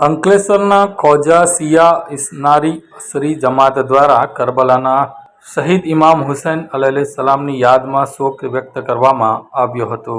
અંકલેશ્વરના ખોજા શિયા ઇસ્નારી શ્રી જમાત દ્વારા કરબલાના શહીદ ઇમામ હુસૈન સલામની યાદમાં શોક વ્યક્ત કરવામાં આવ્યો હતો.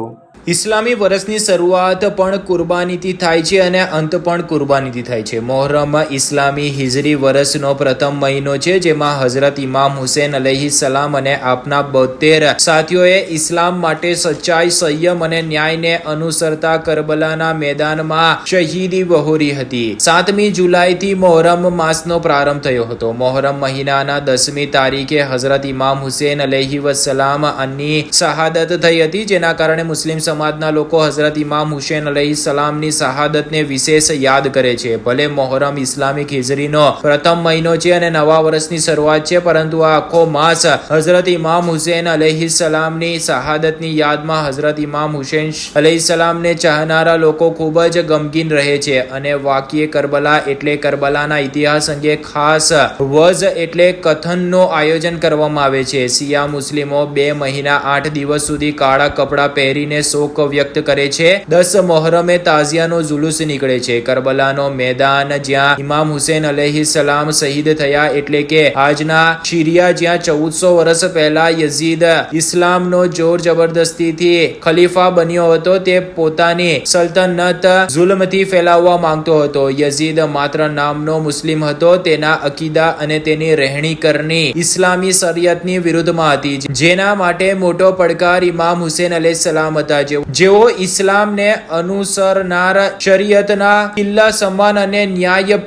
ઇસ્લામી વર્ષની શરૂઆત પણ કુરબાનીથી થાય છે અને અંત પણ કુરબાનીથી થાય છે. મોહરમ ઇસ્લામી હિજરી વર્ષનો પ્રથમ મહિનો છે, જેમાં હઝરત ઇમામ હુસેન અલહી સલામ અને આપના બોતેર સાથીઓએ ઇસ્લામ માટે સચ્ચાઈ, સંયમ અને ન્યાયને અનુસરતા કરબલાના મેદાનમાં શહીદી વહોરી હતી. સાતમી જુલાઈથી મોહરમ માસનો પ્રારંભ થયો હતો. મોહરમ મહિનાના દસમી તારીખે હઝરત ઇમામ હુસેન અલહી વસલામ અની શહાદત થઈ હતી, જેના કારણે મુસ્લિમ સમાજના લોકો હઝરત ઇમામ હુસેન અલહી સલામની શહાદતને વિશેષ યાદ કરે છે. ભલે મોહરમ ઇસ્લામિક હિજરીનો પ્રથમ મહિનો છે અને નવા વર્ષની શરૂઆત છે, પરંતુ આ આખો માસ હઝરત ઇમામ હુસેન અલહી સલામની શહાદતની યાદમાં હઝરત ઇમામ હુસેન અલહી સલામને ચાહનારા લોકો ખૂબ જ ગમગીન રહે છે અને વાકીએ કરબલા એટલે કરબલાના ઇતિહાસ અંગે ખાસ વઝ એટલે કથનનો આયોજન કરવામાં આવે છે. શિયા મુસ્લિમો બે મહિના આઠ દિવસ સુધી કાળા કપડાં પહેરીને શોક વ્યક્ત કરે છે. દસ મોહરમે તાઝિયાનો જુલુસ નીકળે છે. કરબલાનો મેદાન જ્યાં ઇમામ હુસેન અલૈહિ સલામ શહીદ થયા એટલે કે આજના શિરિયા જ્યાં ચૌદસો વર્ષ પહેલા યઝીદ ઇસ્લામનો જોર જબરદસ્તીથી ખલીફા બન્યો હતો, તે પોતાની સલ્તનત જુલ્મથી ફેલાવવા માંગતો હતો. યઝીદ માત્ર નામનો મુસ્લિમ હતો, તેના અકીદા અને તેની રહેણી કરની ઇસ્લામી શરિયતની વિરુદ્ધમાં હતી જેના માટે મોટો પડકાર ઇમામ હુસેન અલૈહિ સલામ હતા. જેઓ- ઇસ્લામને અનુસરનાર શરિયતના કિલ્લા સમાન અને ન્યાય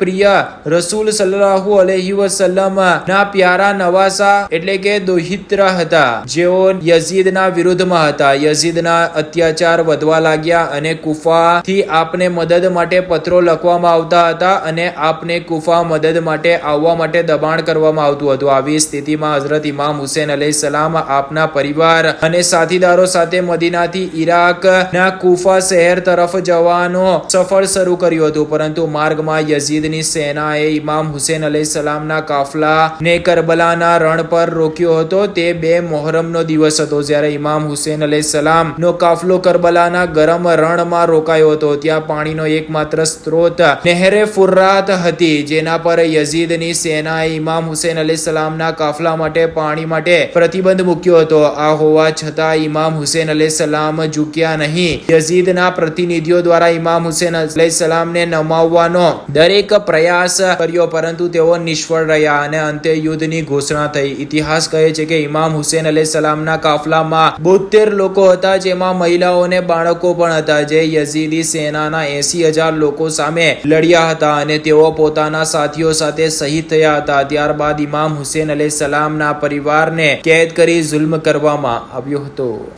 રસૂલ સલ્લલ્લાહુ અલહી વસલ્લમ ના પ્યારા નવાસા એટલે કે દોહિત્ર હતા. જેઓ યઝીદના વિરુદ્ધમાં હતા. યઝીદના અત્યાચાર વધવા લાગ્યા અને કુફાથી આપને મદદ માટે પત્રો લખવામાં આવતા હતા અને આપને કુફા મદદ માટે આવવા માટે દબાણ કરવામાં આવતું હતું. આવી સ્થિતિમાં હઝરત ઇમામ હુસેન અલૈહિ સલામ આપના પરિવાર અને સાથીદારો સાથે મદીનાથી ઈરાક ના કુફા શહેર તરફ જવાનો સફર શરૂ કર્યું હતું. પરંતુ માર્ગમાં યઝીદની સેનાએ ઇમામ હુસેન અલૈહિ સલામના કાફલા ને કરબલાના રણ પર રોક્યો હતો. તે બે મોહરમનો દિવસ હતો. જ્યારે ઇમામ હુસેન અલી સલામ નો કાફલો કરબલાના ગરમ રણમાં રોકાયો હતો. ત્યાં પાણીનો એકમાત્ર સ્ત્રોત નહેરે ફુર્રાત હતી, જેના પર યઝીદની સેનાએ ઇમામ હુસેન અલી સલામના કાફલા માટે, પાણી માટે પ્રતિબંધ મૂક્યો હતો. આ હોવા છતાં ઇમામ હુસેન અલે સલામ ઝૂક્યા નહીં. યઝીદના પ્રતિનિધિઓ દ્વારા ઇમામ હુસેન અલૈહિ સલામને નમાવવાનો દરેક પ્રયાસ કર્યો, પરંતુ તેઓ નિષ્ફળ રહ્યા અને અંતે યુદ્ધની ઘોષણા થઈ. ઇતિહાસ કહે છે કે ઇમામ હુસેન અલૈહિ સલામના કાફલામાં બોતેર લોકો હતા, જેમાં મહિલાઓ અને બાળકો પણ હતા, જે યઝીદી સેનાના એસી હજાર લોકો સામે લડ્યા હતા અને તેઓ પોતાના સાથીઓ સાથે શહીદ થયા હતા. ત્યારબાદ ઇમામ હુસેન અલૈહિ સલામના પરિવારને કેદ કરી જુલ્મ કરવામાં આવ્યો હતો.